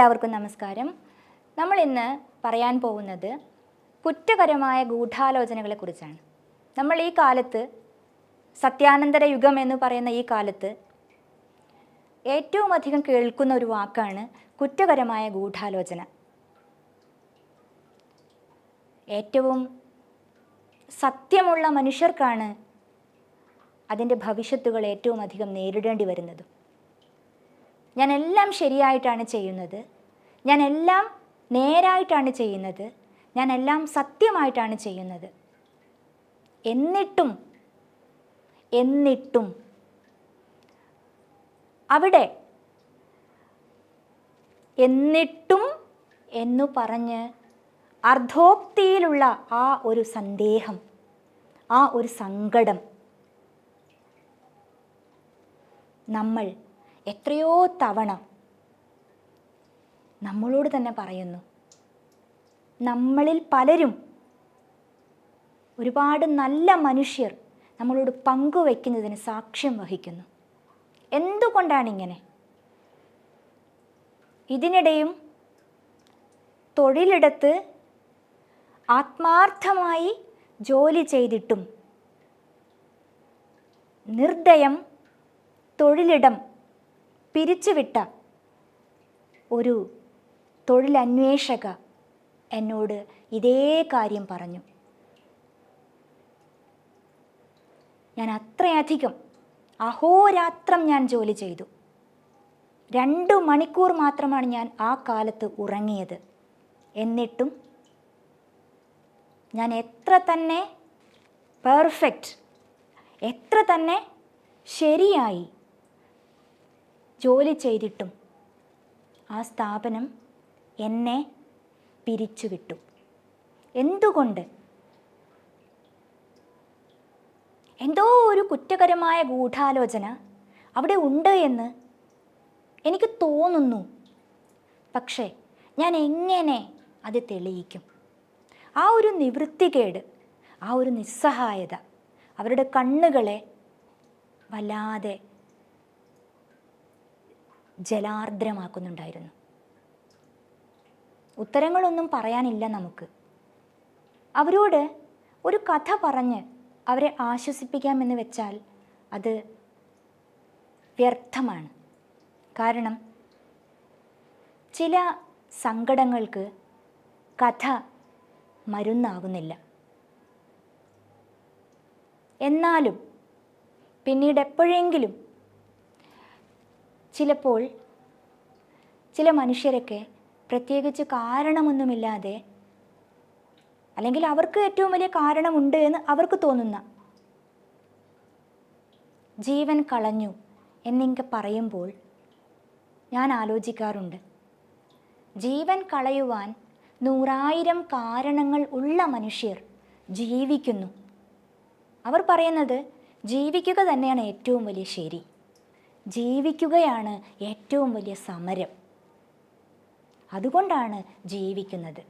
എല്ലാവർക്കും നമസ്കാരം. നമ്മൾ ഇന്ന് പറയാൻ പോകുന്നത് കുറ്റകരമായ ഗൂഢാലോചനകളെക്കുറിച്ചാണ് നമ്മൾ ഈ കാലത്ത് സത്യാനന്തര യുഗം എന്ന് പറയുന്ന ഈ കാലത്ത് ഏറ്റവും അധികം കേൾക്കുന്ന ഒരു വാക്കാണ് കുറ്റകരമായ ഗൂഢാലോചന. ഏറ്റവും സത്യമുള്ള മനുഷ്യർക്കാണ് അതിന്റെ ഭവിഷ്യത്തുകൾ ഏറ്റവും അധികം നേരിടേണ്ടി വരുന്നത്. ഞാൻ എല്ലാം ശരിയായിട്ടാണ് ചെയ്യുന്നത്. ഞാൻ എല്ലാം നേരായിട്ടാണ് ചെയ്യുന്നത്. ഞാൻ എല്ലാം സത്യമായിട്ടാണ് ചെയ്യുന്നത്. എന്നിട്ടും എന്നിട്ടും അവിടെ എന്നിട്ടും എന്നു പറഞ്ഞ് അർദ്ധോക്തിയിലുള്ള ആ ഒരു സന്ദേഹം ആ ഒരു സങ്കടം നമ്മൾ എത്രയോ തവണ നമ്മളോട് തന്നെ പറയുന്നു. നമ്മളിൽ പലരും ഒരുപാട് നല്ല മനുഷ്യർ നമ്മളോട് പങ്കുവയ്ക്കുന്നതിന് സാക്ഷ്യം വഹിക്കുന്നു. എന്തുകൊണ്ടാണിങ്ങനെ ഇതിനിടെയും തൊഴിലിടത്ത് ആത്മാർത്ഥമായി ജോലി ചെയ്തിട്ടും നിർദ്ദയം തൊഴിലിടം പിരിച്ചുവിട്ട ഒരു തൊഴിലന്വേഷക എന്നോട് ഇതേ കാര്യം പറഞ്ഞു. ഞാൻ അത്രയധികം അഹോരാത്രം ഞാൻ ജോലി ചെയ്തു. രണ്ടു മണിക്കൂർ മാത്രമാണ് ഞാൻ ആ കാലത്ത് ഉറങ്ങിയത്. എന്നിട്ടും ഞാൻ എത്ര തന്നെ പെർഫെക്റ്റ് എത്ര തന്നെ ശരിയായി ജോലി ചെയ്തിട്ടും ആ സ്ഥാപനം എന്നെ പിരിച്ചുവിട്ടു എന്തുകൊണ്ട്? എന്തോ ഒരു കുറ്റകരമായ ഗൂഢാലോചന അവിടെ ഉണ്ട് എന്ന് എനിക്ക് തോന്നുന്നു. പക്ഷേ ഞാൻ എങ്ങനെ അത് തെളിയിക്കും? ആ ഒരു നിവൃത്തികേട് ആ ഒരു നിസ്സഹായത അവരുടെ കണ്ണുകളെ വല്ലാതെ ജലാർദ്രമാക്കുന്നുണ്ടായിരുന്നു. ഉത്തരങ്ങളൊന്നും പറയാനില്ല നമുക്ക്. അവരോട് ഒരു കഥ പറഞ്ഞ് അവരെ ആശ്വസിപ്പിക്കാമെന്ന് വെച്ചാൽ അത് വ്യർത്ഥമാണ്. കാരണം ചില സങ്കടങ്ങൾക്ക് കഥ മരുന്നാകുന്നില്ല. എന്നാലും പിന്നീട് എപ്പോഴെങ്കിലും ചിലപ്പോൾ ചില മനുഷ്യരൊക്കെ പ്രത്യേകിച്ച് കാരണമൊന്നുമില്ലാതെ അല്ലെങ്കിൽ അവർക്ക് ഏറ്റവും വലിയ കാരണമുണ്ട് എന്ന് അവർക്ക് തോന്നുന്ന ജീവൻ കളഞ്ഞു എന്നിങ്ങനെ പറയുമ്പോൾ ഞാൻ ആലോചിക്കാറുണ്ട്. ജീവൻ കളയുവാൻ നൂറായിരം കാരണങ്ങൾ ഉള്ള മനുഷ്യർ ജീവിക്കുന്നു. അവർ പറയുന്നത് ജീവിക്കുക തന്നെയാണ് ഏറ്റവും വലിയ ശരി. ജീവിക്കുകയാണ് ഏറ്റവും വലിയ സമരം. അതുകൊണ്ടാണ് ജീവിക്കുന്നത്.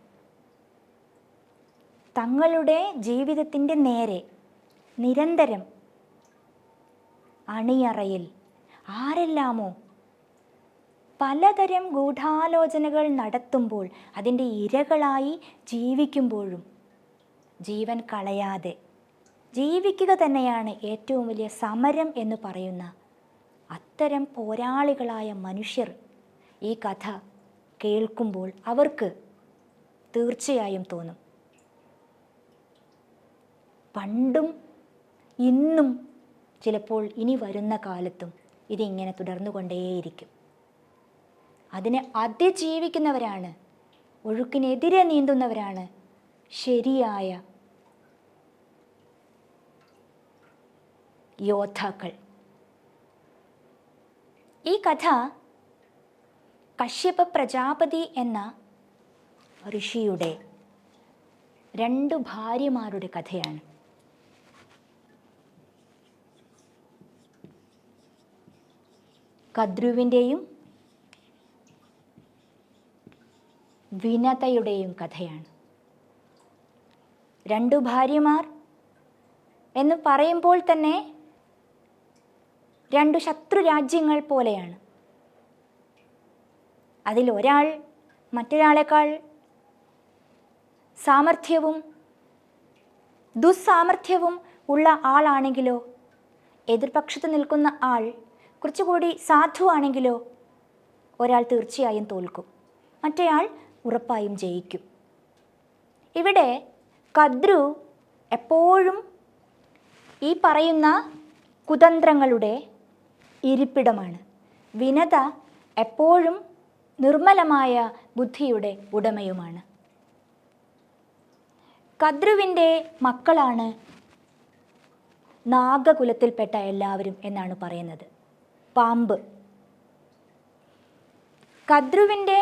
തങ്ങളുടെ ജീവിതത്തിന്റെ നേരെ നിരന്തരം അണിയറയിൽ ആരെല്ലാമോ പലതരം ഗൂഢാലോചനകൾ നടത്തുമ്പോൾ അതിന്റെ ഇരകളായി ജീവിക്കുമ്പോഴും ജീവൻ കളയാതെ ജീവിക്കുക തന്നെയാണ് ഏറ്റവും വലിയ സമരം എന്ന് പറയുന്ന അത്തരം പോരാളികളായ മനുഷ്യർ ഈ കഥ കേൾക്കുമ്പോൾ അവർക്ക് തീർച്ചയായും തോന്നും. പണ്ടും ഇന്നും ചിലപ്പോൾ ഇനി വരുന്ന കാലത്തും ഇതിങ്ങനെ തുടർന്നുകൊണ്ടേയിരിക്കും. അതിനെ അതിജീവിക്കുന്നവരാണ് ഒഴുക്കിനെതിരെ നീന്തുന്നവരാണ് ശരിയായ യോദ്ധാക്കൾ. ഈ കഥ കശ്യപ പ്രജാപതി എന്ന ഋഷിയുടെ രണ്ട് ഭാര്യമാരുടെ കഥയാണ്. കദ്രുവിന്റെയും വിനതയുടെയും കഥയാണ്. രണ്ടു ഭാര്യമാർ എന്ന് പറയുമ്പോൾ തന്നെ രണ്ടു ശത്രു രാജ്യങ്ങൾ പോലെയാണ്. അതിൽ ഒരാൾ മറ്റൊരാളെക്കാൾ സാമർഥ്യവും ദുസ്സാമർഥ്യവും ഉള്ള ആളാണെങ്കിലോ എതിർപക്ഷത്ത് നിൽക്കുന്ന ആൾ കുറച്ചുകൂടി സാധുവാണെങ്കിലോ ഒരാൾ തീർച്ചയായും തോൽക്കും. മറ്റേയാൾ ഉറപ്പായും ജയിക്കും. ഇവിടെ കദ്രു എപ്പോഴും ഈ പറയുന്ന കുതന്ത്രങ്ങളുടെ ഇരിപ്പിടമാണ്. വിനത എപ്പോഴും നിർമ്മലമായ ബുദ്ധിയുടെ ഉടമയുമാണ്. കദ്രുവിന്റെ മക്കളാണ് നാഗകുലത്തിൽപ്പെട്ട എല്ലാവരും എന്നാണ് പറയുന്നത്. പാമ്പ്. കദ്രുവിന്റെ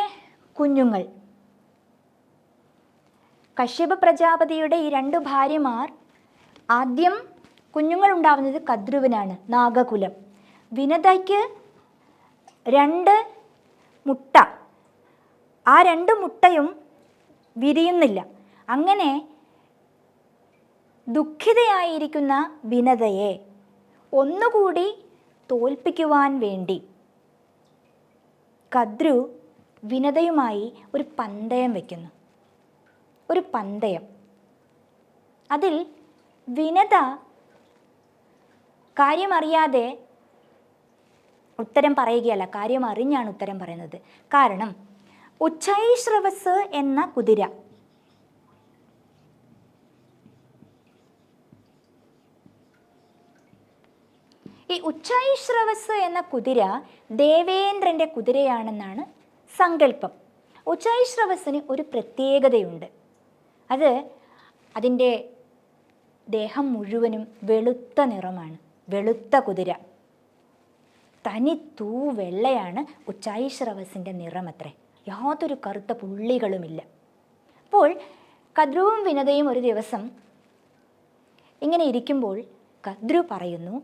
കുഞ്ഞുങ്ങൾ. കശ്യപ പ്രജാപതിയുടെ ഈ രണ്ട് ഭാര്യമാർ ആദ്യം കുഞ്ഞുങ്ങൾ ഉണ്ടാവുന്നത് കദ്രുവിനാണ് നാഗകുലം. വിനതയ്ക്ക് രണ്ട് മുട്ട. ആ രണ്ട് മുട്ടയും വിരിയുന്നില്ല. അങ്ങനെ ദുഃഖിതയായിരിക്കുന്ന വിനതയെ ഒന്നുകൂടി തോൽപ്പിക്കുവാൻ വേണ്ടി കദ്രു വിനതയുമായി ഒരു പന്തയം വയ്ക്കുന്നു ഒരു പന്തയം. അതിൽ വിനത കാര്യമറിയാതെ ഉത്തരം പറയുകയല്ല കാര്യം അറിഞ്ഞാണ് ഉത്തരം പറയുന്നത്. കാരണം ഉച്ചൈശ്രവസ് എന്ന കുതിര. ഈ ഉച്ചൈശ്രവസ് എന്ന കുതിര ദേവേന്ദ്രന്റെ കുതിരയാണെന്നാണ് സങ്കല്പം. ഉച്ചൈശ്രവസിന് ഒരു പ്രത്യേകതയുണ്ട്. അത് അതിന്റെ ദേഹം മുഴുവനും വെളുത്ത നിറമാണ്. വെളുത്ത കുതിര. തനി തൂ വെള്ളയാണ് ഉച്ചായിശ്രവസിന്റെ നിറമത്രേ. യാതൊരു കറുത്ത പുള്ളികളുമില്ല. അപ്പോൾ കദ്രുവും വിനതയും ഒരു ദിവസം ഇങ്ങനെ ഇരിക്കുമ്പോൾ കദ്രു പറയുന്നു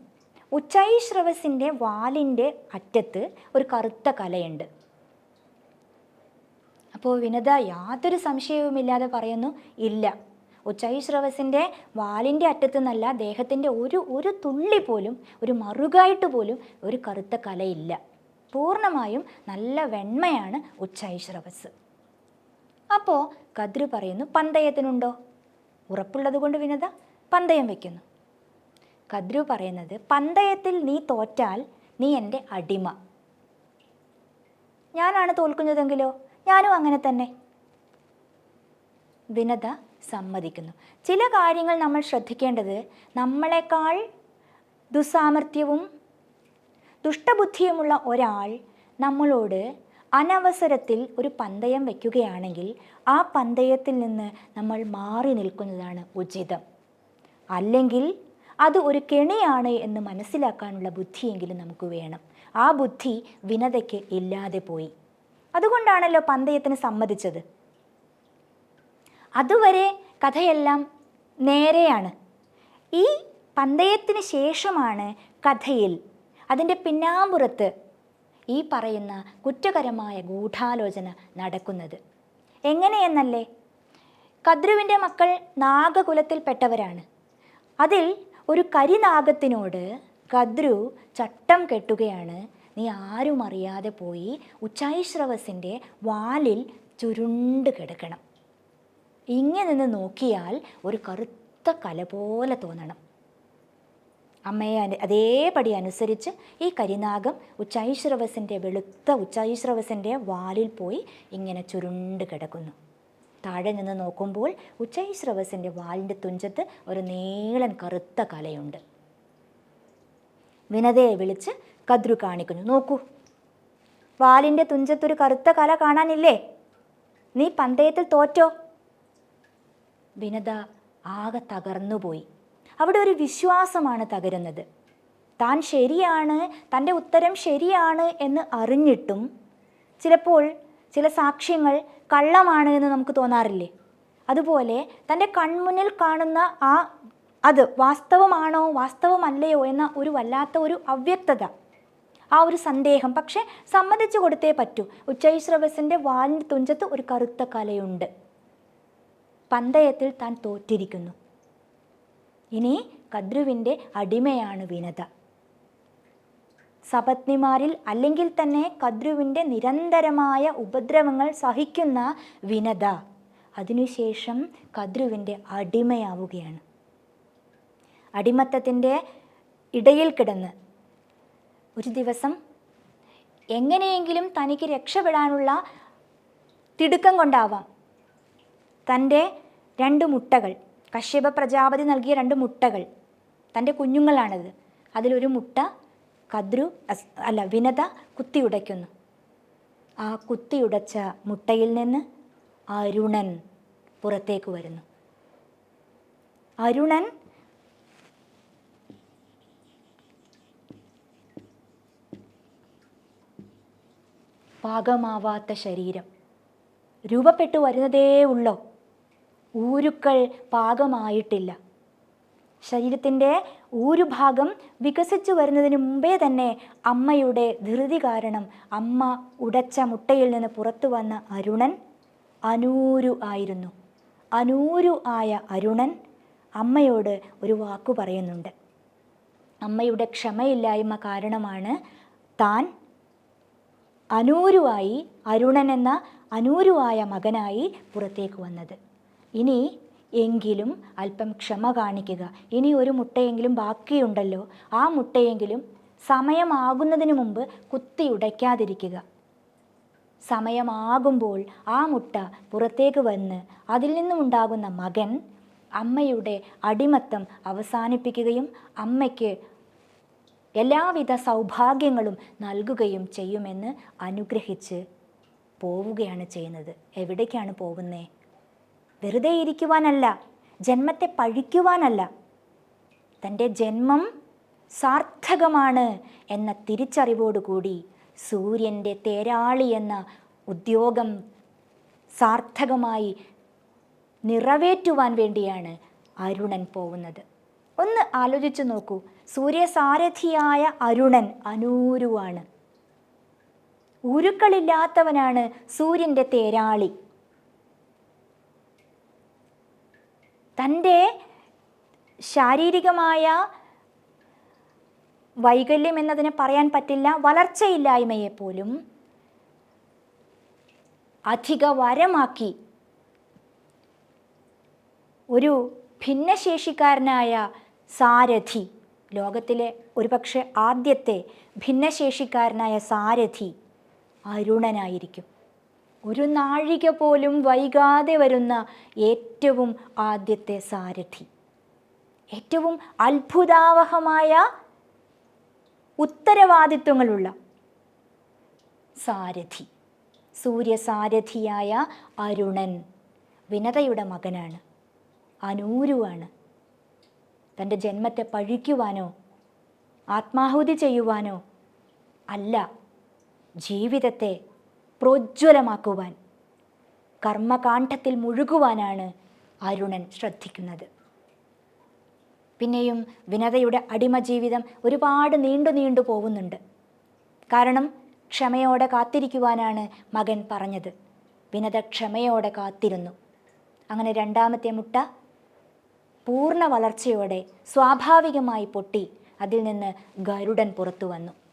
ഉച്ചൈശ്രവസിന്റെ വാലിന്റെ അറ്റത്ത് ഒരു കറുത്ത കലയുണ്ട്. അപ്പോൾ വിനത യാതൊരു സംശയവുമില്ലാതെ പറയുന്നു ഇല്ല ഉച്ചൈശ്രവസിന്റെ വാലിന്റെ അറ്റത്തു നിന്നല്ല ദേഹത്തിന്റെ ഒരു ഒരു തുള്ളി പോലും ഒരു മറുകായിട്ട് പോലും ഒരു കറുത്ത കലയില്ല. പൂർണമായും നല്ല വെണ്മയാണ് ഉച്ചൈ ശ്രവസ് അപ്പോൾ കദ്രു പറയുന്നു പന്തയത്തിനുണ്ടോ? ഉറപ്പുള്ളത് കൊണ്ട് വിനത പന്തയം വയ്ക്കുന്നു കദ്രു പറയുന്നത് പന്തയത്തിൽ നീ തോറ്റാൽ നീ എന്റെ അടിമ. ഞാനാണ് തോൽക്കുന്നതെങ്കിലോ? ഞാനും അങ്ങനെ തന്നെ. വിനത സമ്മതിക്കുന്നു. ചില കാര്യങ്ങൾ നമ്മൾ ശ്രദ്ധിക്കേണ്ടത് നമ്മളെക്കാൾ ദുസ്സാമർഥ്യവും ദുഷ്ടബുദ്ധിയുമുള്ള ഒരാൾ നമ്മളോട് അനവസരത്തിൽ ഒരു പന്തയം വയ്ക്കുകയാണെങ്കിൽ ആ പന്തയത്തിൽ നിന്ന് നമ്മൾ മാറി നിൽക്കുന്നതാണ് ഉചിതം. അല്ലെങ്കിൽ അത് ഒരു കെണിയാണ് എന്ന് മനസ്സിലാക്കാനുള്ള ബുദ്ധിയെങ്കിലും നമുക്ക് വേണം. ആ ബുദ്ധി വിനതയ്ക്ക് ഇല്ലാതെ പോയി. അതുകൊണ്ടാണല്ലോ പന്തയത്തിന് സമ്മതിച്ചത്. അതുവരെ കഥയെല്ലാം നേരെയാണ്. ഈ പന്തയത്തിന് ശേഷമാണ് കഥയിൽ അതിന്റെ പിന്നാമ്പുറത്ത് ഈ പറയുന്ന കുറ്റകരമായ ഗൂഢാലോചന നടക്കുന്നത്. എങ്ങനെയെന്നല്ലേ? കദ്രുവിന്റെ മക്കൾ നാഗകുലത്തിൽപ്പെട്ടവരാണ്. അതിൽ ഒരു കരിനാഗത്തിനോട് കദ്രു ചട്ടം കെട്ടുകയാണ്. നീ ആരും അറിയാതെ പോയി ഉച്ചായിശ്രവസിന്റെ വാലിൽ ചുരുണ്ട് കിടക്കണം. ഇങ്ങനെ നിന്ന് നോക്കിയാൽ ഒരു കറുത്ത കല പോലെ തോന്നണം. അമ്മയെ അനു അതേപടി അനുസരിച്ച് ഈ കരിനാഗം ഉച്ചൈശ്രവസിന്റെ വെളുത്ത ഉച്ചൈശ്രവസിന്റെ വാലിൽ പോയി ഇങ്ങനെ ചുരുണ്ട് കിടക്കുന്നു. താഴെ നിന്ന് നോക്കുമ്പോൾ ഉച്ചൈശ്രവസിന്റെ വാലിന്റെ തുഞ്ചത്ത് ഒരു നീളൻ കറുത്ത കലയുണ്ട്. വിനതയെ വിളിച്ച് കദ്രു കാണിക്കുന്നു നോക്കൂ വാലിന്റെ തുഞ്ചത്തൊരു കറുത്ത കല കാണാനില്ലേ? നീ പന്തയത്തിൽ തോറ്റോ? വിനത ആകെ തകർന്നുപോയി. അവിടെ ഒരു വിശ്വാസമാണ് തകരുന്നത്. താൻ ശരിയാണ് തന്റെ ഉത്തരം ശരിയാണ് എന്ന് അറിഞ്ഞിട്ടും ചിലപ്പോൾ ചില സാക്ഷ്യങ്ങൾ കള്ളമാണ് എന്ന് നമുക്ക് തോന്നാറില്ലേ? അതുപോലെ തന്റെ കൺമുന്നിൽ കാണുന്ന ആ അത് വാസ്തവമാണോ വാസ്തവമല്ലയോ എന്ന ഒരു വല്ലാത്ത ഒരു അവ്യക്തത ആ ഒരു സന്ദേഹം. പക്ഷെ സമ്മതിച്ചു കൊടുത്തേ പറ്റൂ. ഉച്ചൈശ്രവസിന്റെ വാലിന്റെ തുഞ്ചത്ത് ഒരു കറുത്ത കലയുണ്ട്. പന്തയത്തിൽ താൻ തോറ്റിരിക്കുന്നു. ഇനി കദ്രുവിന്റെ അടിമയാണ് വിനത. സപത്നിമാരിൽ അല്ലെങ്കിൽ തന്നെ കദ്രുവിന്റെ നിരന്തരമായ ഉപദ്രവങ്ങൾ സഹിക്കുന്ന വിനത. അതിനുശേഷം കദ്രുവിന്റെ അടിമയാവുകയാണ്. അടിമത്തത്തിന്റെ ഇടയിൽ കിടന്ന് ഒരു ദിവസം എങ്ങനെയെങ്കിലും തനിക്ക് രക്ഷപ്പെടാനുള്ള തിടുക്കം കൊണ്ടാവാം. തന്റെ രണ്ട് മുട്ടകൾ കശ്യപ പ്രജാപതി നൽകിയ രണ്ട് മുട്ടകൾ തന്റെ കുഞ്ഞുങ്ങളാണത്. അതിലൊരു മുട്ട കദ്രു അല്ല വിനത കുത്തിയുടയ്ക്കുന്നു ആ കുത്തിയുടച്ച മുട്ടയിൽ നിന്ന് അരുണൻ പുറത്തേക്ക് വരുന്നു. അരുണൻ പാകമാവാത്ത ശരീരം. രൂപപ്പെട്ടു വരുന്നതേ ഉള്ളോ? ഊരുക്കൾ പാകമായിട്ടില്ല. ശരീരത്തിന്റെ ഊരുഭാഗം വികസിച്ചു വരുന്നതിന് മുമ്പേ തന്നെ അമ്മയുടെ ധൃതി കാരണം അമ്മ ഉടച്ച മുട്ടയിൽ നിന്ന് പുറത്തു വന്ന അരുണൻ അനൂരു ആയിരുന്നു. അനൂരു ആയ അരുണൻ അമ്മയോട് ഒരു വാക്കു പറയുന്നുണ്ട്. അമ്മയുടെ ക്ഷമയില്ലായ്മ കാരണമാണ് താൻ അനൂരുവായി അരുണൻ എന്ന അനൂരുവായ മകനായി പുറത്തേക്ക് വന്നത്. ഇനി എങ്കിലും അല്പം ക്ഷമ കാണിക്കുക. ഇനി ഒരു മുട്ടയെങ്കിലും ബാക്കിയുണ്ടല്ലോ. ആ മുട്ടയെങ്കിലും സമയമാകുന്നതിന് മുമ്പ് കുത്തി കുത്തിയുടയ്ക്കാതിരിക്കുക സമയമാകുമ്പോൾ ആ മുട്ട പുറത്തേക്ക് വന്ന് അതിൽ നിന്നുമുണ്ടാകുന്ന മകൻ അമ്മയുടെ അടിമത്തം അവസാനിപ്പിക്കുകയും അമ്മയ്ക്ക് എല്ലാവിധ സൗഭാഗ്യങ്ങളും നൽകുകയും ചെയ്യുമെന്ന് അനുഗ്രഹിച്ച് പോവുകയാണ് ചെയ്യുന്നത്. എവിടേക്കാണ് പോകുന്നേ? വെറുതെ ഇരിക്കുവാനല്ല ജന്മത്തെ പഴിക്കുവാനല്ല. തന്റെ ജന്മം സാർത്ഥകമാണ് എന്ന തിരിച്ചറിവോടുകൂടി സൂര്യന്റെ തേരാളി എന്ന ഉദ്യോഗം സാർത്ഥകമായി നിറവേറ്റുവാൻ വേണ്ടിയാണ് അരുണൻ പോകുന്നത്. ഒന്ന് ആലോചിച്ചു നോക്കൂ സൂര്യസാരഥിയായ അരുണൻ അനൂരുവാണ്. ഉരുക്കളില്ലാത്തവനാണ് സൂര്യന്റെ തേരാളി. തന്റെ ശാരീരികമായ വൈകല്യം എന്നതിനെ പറയാൻ പറ്റില്ല വളർച്ചയില്ലായ്മയെ പോലും അധിക വരമാക്കി. ഒരു ഭിന്നശേഷിക്കാരനായ സാരഥി ലോകത്തിലെ ഒരുപക്ഷെ ആദ്യത്തെ ഭിന്നശേഷിക്കാരനായ സാരഥി അരുണനായിരിക്കും. ഒരു നാഴിക പോലും വൈകാതെ വരുന്ന ഏറ്റവും ആദ്യത്തെ സാരഥി. ഏറ്റവും അത്ഭുതാവഹമായ ഉത്തരവാദിത്വങ്ങളുള്ള സാരഥി. സൂര്യസാരഥിയായ അരുണൻ വിനതയുടെ മകനാണ്. അനൂരുവാണ് തന്റെ ജന്മത്തെ പഴിക്കുവാനോ ആത്മാഹുതി ചെയ്യുവാനോ അല്ല ജീവിതത്തെ പ്രോജ്വലമാക്കുവാൻ കർമ്മകാന്ഡത്തിൽ മുഴുകുവാനാണ് അരുണൻ ശ്രദ്ധിക്കുന്നത്. പിന്നെയും വിനതയുടെ അടിമ ജീവിതം ഒരുപാട് നീണ്ടു നീണ്ടു പോകുന്നുണ്ട് കാരണം ക്ഷമയോടെ കാത്തിരിക്കുവാനാണ് മകൻ പറഞ്ഞത്. വിനത ക്ഷമയോടെ കാത്തിരുന്നു. അങ്ങനെ രണ്ടാമത്തെ മുട്ട പൂർണ വളർച്ചയോടെ സ്വാഭാവികമായി പൊട്ടി അതിൽ നിന്ന് ഗരുഡൻ പുറത്തു വന്നു.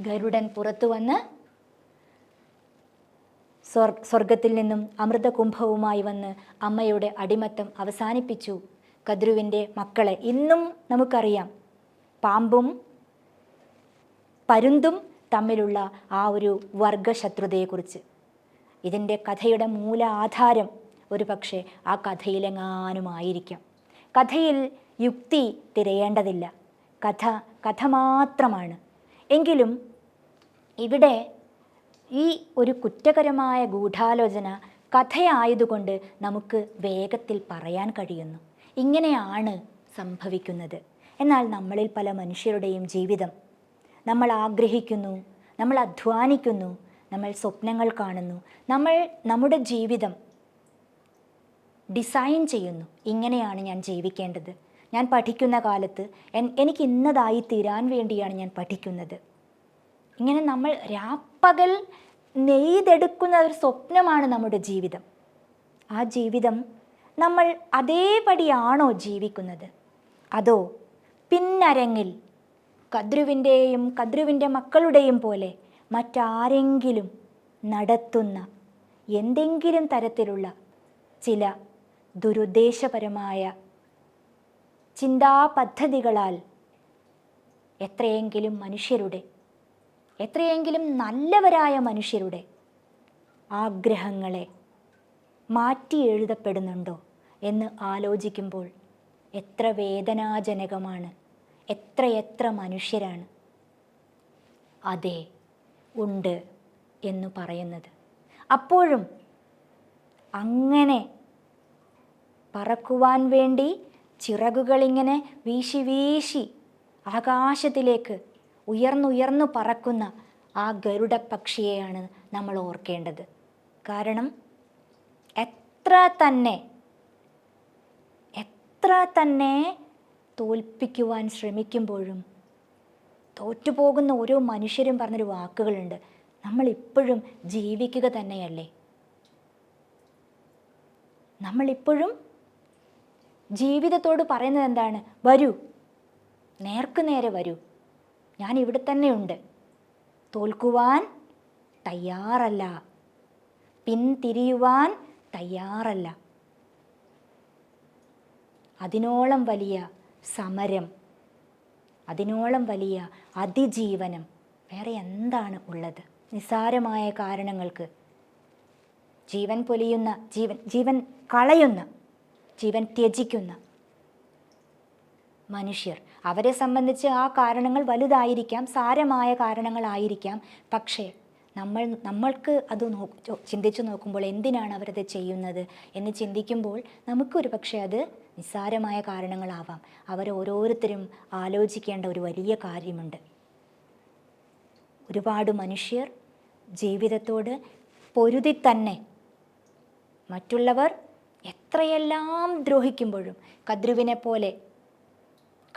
ഗരുഡൻ പുറത്തു വന്ന് സ്വർ സ്വർഗത്തിൽ നിന്നും അമൃതകുംഭവുമായി വന്ന് അമ്മയുടെ അടിമത്തം അവസാനിപ്പിച്ചു. കദ്രുവിന്റെ മക്കളെ ഇന്നും നമുക്കറിയാം. പാമ്പും പരുന്തും തമ്മിലുള്ള ആ ഒരു വർഗശത്രുതയെക്കുറിച്ച്. ഇതിന്റെ കഥയുടെ മൂല ആധാരം ഒരു പക്ഷേ ആ കഥയിലെങ്ങാനുമായിരിക്കാം. കഥയിൽ യുക്തി തിരയേണ്ടതില്ല. കഥ കഥ മാത്രമാണ്. എങ്കിലും ഇവിടെ ഈ ഒരു കുറ്റകരമായ ഗൂഢാലോചന കഥയായതുകൊണ്ട് നമുക്ക് വേഗത്തിൽ പറയാൻ കഴിയുന്നു. ഇങ്ങനെയാണ് സംഭവിക്കുന്നത്. എന്നാൽ നമ്മളിൽ പല മനുഷ്യരുടെയും ജീവിതം. നമ്മൾ ആഗ്രഹിക്കുന്നു നമ്മൾ അധ്വാനിക്കുന്നു നമ്മൾ സ്വപ്നങ്ങൾ കാണുന്നു. നമ്മൾ നമ്മുടെ ജീവിതം ഡിസൈൻ ചെയ്യുന്നു. ഇങ്ങനെയാണ് ഞാൻ ജീവിക്കേണ്ടത്. ഞാൻ പഠിക്കുന്ന കാലത്ത് എനിക്ക് ഇന്നതായി തീരാൻ വേണ്ടിയാണ് ഞാൻ പഠിക്കുന്നത്. ഇങ്ങനെ നമ്മൾ രാപ്പകൽ നെയ്തെടുക്കുന്ന ഒരു സ്വപ്നമാണ് നമ്മുടെ ജീവിതം. ആ ജീവിതം നമ്മൾ അതേപടിയാണോ ജീവിക്കുന്നത്? അതോ പിന്നരങ്ങിൽ കദ്രുവിന്റെയും കദ്രുവിന്റെ മക്കളുടെയും പോലെ മറ്റാരെങ്കിലും നടത്തുന്ന എന്തെങ്കിലും തരത്തിലുള്ള ചില ദുരുദ്ദേശപരമായ ചിന്താപദ്ധതികളാൽ എത്രയെങ്കിലും മനുഷ്യരുടെ എത്രയെങ്കിലും നല്ലവരായ മനുഷ്യരുടെ ആഗ്രഹങ്ങളെ മാറ്റി എഴുതപ്പെടുന്നുണ്ടോ എന്ന് ആലോചിക്കുമ്പോൾ എത്ര വേദനാജനകമാണ് എത്രയെത്ര മനുഷ്യരാണ്. അതെ ഉണ്ട് എന്ന് പറയുന്നത്. അപ്പോഴും അങ്ങനെ പറക്കുവാൻ വേണ്ടി ചിറകുകളിങ്ങനെ വീശി വീശി ആകാശത്തിലേക്ക് ഉയർന്നുയർന്നു പറക്കുന്ന ആ ഗരുഡ പക്ഷിയെയാണ് നമ്മൾ ഓർക്കേണ്ടത്. കാരണം എത്ര തന്നെ എത്ര തന്നെ തോൽപ്പിക്കുവാൻ ശ്രമിക്കുമ്പോഴും തോറ്റുപോകുന്ന ഓരോ മനുഷ്യരും പറഞ്ഞൊരു വാക്കുകളുണ്ട്. നമ്മളിപ്പോഴും ജീവിക്കുക തന്നെയല്ലേ? നമ്മളിപ്പോഴും ജീവിതത്തോട് പറയുന്നത് എന്താണ്? വരൂ. നേർക്കു നേരെ വരൂ. ഞാൻ ഇവിടെ തന്നെയുണ്ട് തോൽക്കുവാൻ തയ്യാറല്ല. പിന്തിരിയുവാൻ തയ്യാറല്ല. അതിനോളം വലിയ സമരം അതിനോളം വലിയ അതിജീവനം വേറെ എന്താണ് ഉള്ളത്? നിസ്സാരമായ കാരണങ്ങൾക്ക് ജീവൻ പൊലിയുന്ന ജീവൻ ജീവൻ കളയുന്ന ജീവൻ ത്യജിക്കുന്ന. മനുഷ്യർ അവരെ സംബന്ധിച്ച് ആ കാരണങ്ങൾ വലുതായിരിക്കാം സാരമായ കാരണങ്ങളായിരിക്കാം പക്ഷേ നമ്മൾ നമ്മൾക്ക് അത് നോ ചിന്തിച്ചു നോക്കുമ്പോൾ എന്തിനാണ് അവരത് ചെയ്യുന്നത് എന്ന് ചിന്തിക്കുമ്പോൾ നമുക്കൊരു പക്ഷേ അത് നിസ്സാരമായ കാരണങ്ങളാവാം. അവർ ഓരോരുത്തരും ആലോചിക്കേണ്ട ഒരു വലിയ കാര്യമുണ്ട്. ഒരുപാട് മനുഷ്യർ ജീവിതത്തോട് പൊരുതി തന്നെ മറ്റുള്ളവർ എത്രയെല്ലാം ദ്രോഹിക്കുമ്പോഴും കദ്രുവിനെ പോലെ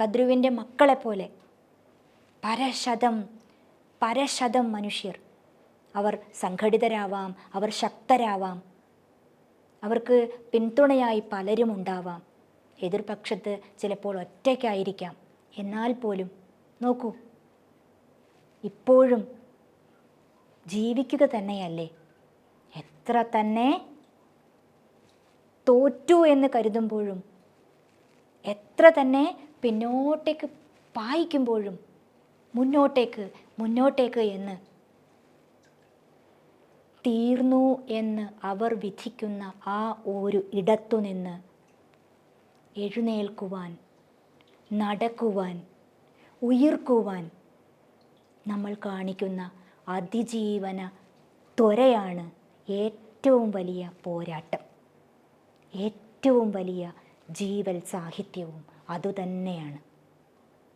കദ്രുവിന്റെ മക്കളെ പോലെ പരശതം പരശതം മനുഷ്യർ അവർ സംഘടിതരാവാം അവർ ശക്തരാവാം. അവർക്ക് പിന്തുണയായി പലരും ഉണ്ടാവാം. എതിർപക്ഷത്ത് ചിലപ്പോൾ ഒറ്റയ്ക്കായിരിക്കാം. എന്നാൽ പോലും നോക്കൂ ഇപ്പോഴും ജീവിക്കുക തന്നെയല്ലേ? എത്ര തന്നെ തോറ്റു എന്ന് കരുതുമ്പോഴും എത്ര തന്നെ പിന്നോട്ടേക്ക് പായിക്കുമ്പോഴും മുന്നോട്ടേക്ക് മുന്നോട്ടേക്ക് എന്ന് തീർന്നു എന്ന് അവർ വിധിക്കുന്ന ആ ഒരു ഇടത്തു നിന്ന് എഴുന്നേൽക്കുവാൻ നടക്കുവാൻ ഉയർക്കുവാൻ നമ്മൾ കാണിക്കുന്ന അതിജീവന ത്വരയാണ് ഏറ്റവും വലിയ പോരാട്ടം. ഏറ്റവും വലിയ ജീവൽ സാഹിത്യവും അതുതന്നെയാണ്.